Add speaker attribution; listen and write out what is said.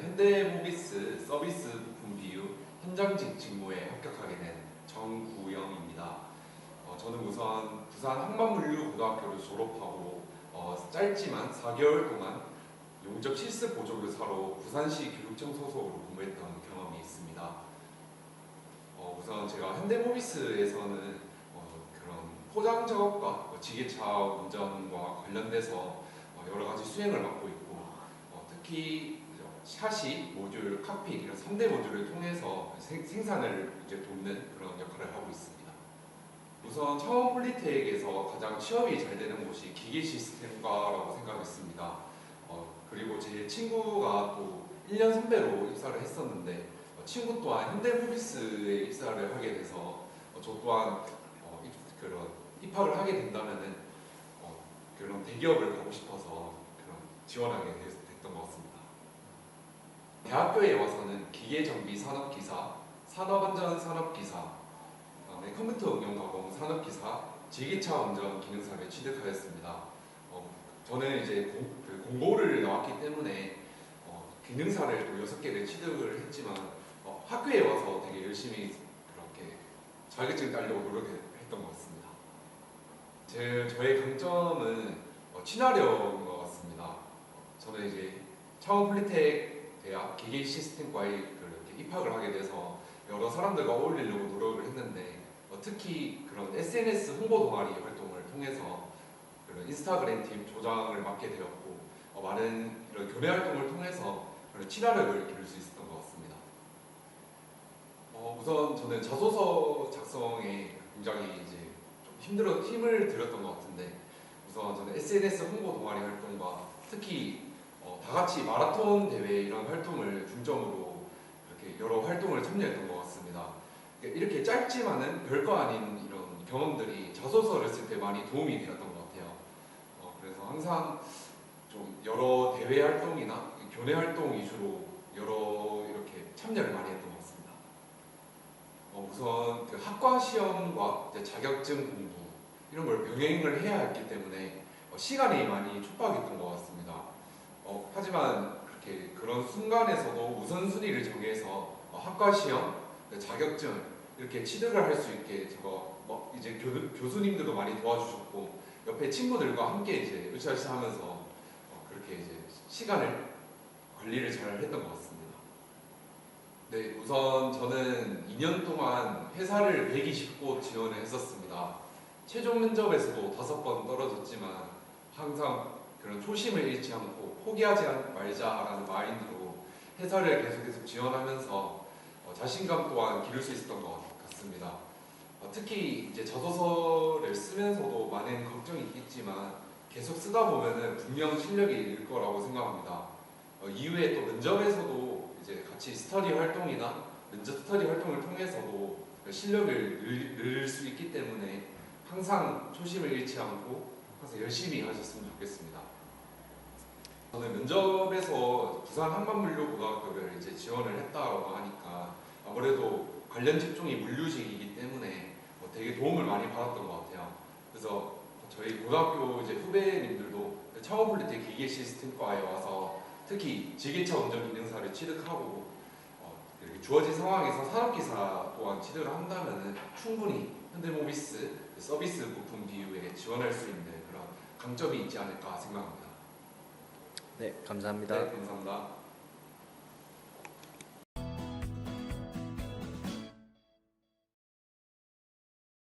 Speaker 1: 현대모비스 서비스 부품 비유 현장직 직무에 합격하게 된 정구영입니다. 어, 저는 우선 부산 항만물류고등학교를 졸업하고 어, 짧지만 4개월 동안 용접 실습 보조교사로 부산시 교육청 소속으로 근무했던 경험이 있습니다. 어, 우선 제가 현대모비스에서는 어, 그런 포장 작업과 뭐 지게차 운전과 관련돼서 어, 여러 가지 수행을 맡고 있고 어, 특히 샤시, 모듈, 칵핏 이런 3대 모듈을 통해서 생, 생산을 이제 돕는 그런 역할을 하고 있습니다. 우선 창원 폴리텍에서 가장 취업이 잘 되는 곳이 기계 시스템과라고 생각했습니다. 어, 그리고 제 친구가 또 1년 선배로 입사를 했었는데 어, 친구 또한 현대모비스에 입사를 하게 돼서 어, 저 또한 어, 입, 그런 입학을 하게 된다면은 어, 그런 대기업을 가고 싶어서 그런 지원하게 됐, 됐던 것 같습니다. 대학교에 와서는 기계정비 산업기사, 산업안전 산업기사, 그다음에 컴퓨터 응용 가공 산업기사, 지기차 운전 기능사를 취득하였습니다. 어, 저는 이제 공, 그 공고를 나왔기 때문에 어, 기능사를 또 여섯 개를 취득을 했지만 어, 학교에 와서 되게 열심히 그렇게 자격증 따려고 노력했던 것 같습니다. 제 저의 강점은 어, 친화력인 것 같습니다. 저는 이제 창원 대학 기계 시스템과에 그렇게 입학을 하게 돼서 여러 사람들과 어울리려고 노력을 했는데 어, 특히 그런 SNS 홍보 동아리 활동을 통해서 그런 인스타그램 팀 조장을 맡게 되었고 어, 많은 이런 교내 활동을 통해서 그런 친화력을 기를 수 있었던 것 같습니다. 어, 우선 저는 자소서 작성에 굉장히 이제 좀 힘들어 힘을 들였던 것 같은데 우선 저는 SNS 홍보 동아리 활동과 특히 어, 다 같이 마라톤 대회 이런 활동을 중점으로 이렇게 여러 활동을 참여했던 것 같습니다. 이렇게 짧지만은 별거 아닌 이런 경험들이 자소서를 쓸 때 많이 도움이 되었던 것 같아요. 어, 그래서 항상 좀 여러 대회 활동이나 교내 활동 위주로 여러 이렇게 참여를 많이 했던 것 같습니다. 어, 우선 그 학과 시험과 자격증 공부 이런 걸 병행을 해야 했기 때문에 어, 시간이 많이 촉박했던 것 같습니다. 어, 하지만 그렇게 그런 순간에서도 우선순위를 정해서 어, 학과 시험, 그 자격증 이렇게 취득을 할 수 있게 제가 뭐 이제 교, 교수님들도 많이 도와주셨고 옆에 친구들과 함께 이제 으쌰으쌰 하면서 어, 그렇게 이제 시간을 관리를 잘 했던 것 같습니다. 네, 우선 저는 2년 동안 회사를 120곳 지원을 했었습니다. 최종 면접에서도 다섯 번 떨어졌지만 항상 그런 초심을 잃지 않고 포기하지 말자라는 마인드로 회사를 계속해서 지원하면서 어, 자신감 또한 기를 수 있었던 것 같습니다. 어, 특히 이제 자소서를 쓰면서도 많은 걱정이 있겠지만 계속 쓰다 보면은 분명 실력이 늘 거라고 생각합니다. 어, 이후에 또 면접에서도 이제 같이 스터디 활동이나 면접 스터디 활동을 통해서도 실력을 늘, 늘수 있기 때문에 항상 초심을 잃지 않고 항상 열심히 하셨으면 좋겠습니다. 저는 면접에서 부산 한반물류고등학교를 이제 지원을 했다고 하니까 아무래도 관련 직종이 물류직이기 때문에 뭐 되게 도움을 많이 받았던 것 같아요. 그래서 저희 고등학교 이제 후배님들도 창원폴리텍 기계 시스템과에 와서 특히 지게차 운전 기능사를 취득하고 어, 이렇게 주어진 상황에서 산업기사 또한 취득을 한다면 충분히 현대모비스 서비스 부품 비유에 지원할 수 있는 그런 강점이 있지 않을까 생각합니다.
Speaker 2: 네, 감사합니다.
Speaker 1: 네, 감사합니다.